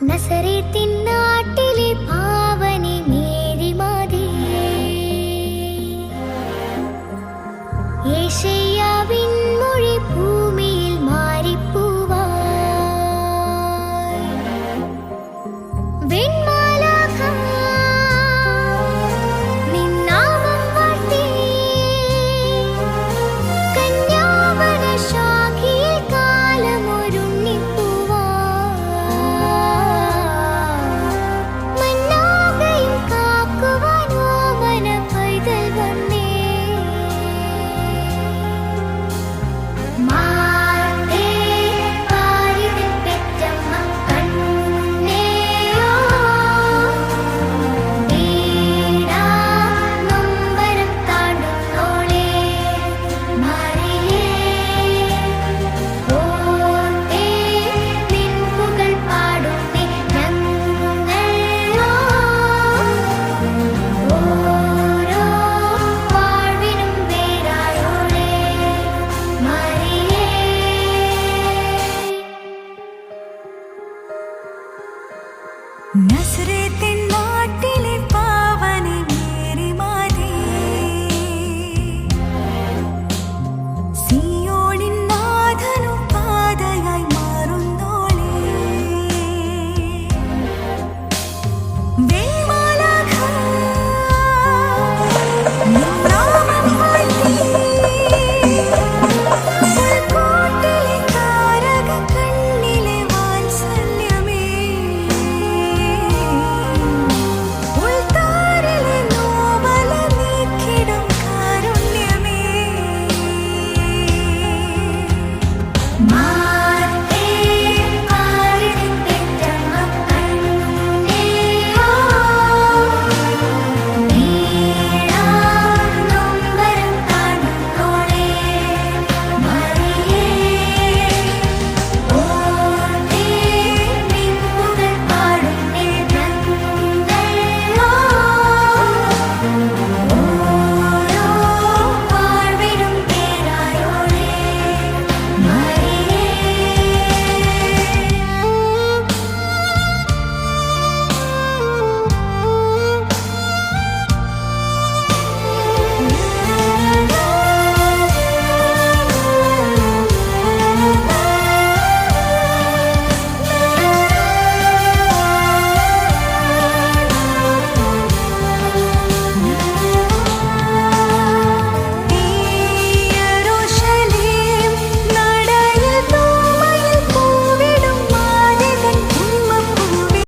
നസറേത്തിൻ നാട്ടിലെ പാവനി മേരി മാതേ なすれ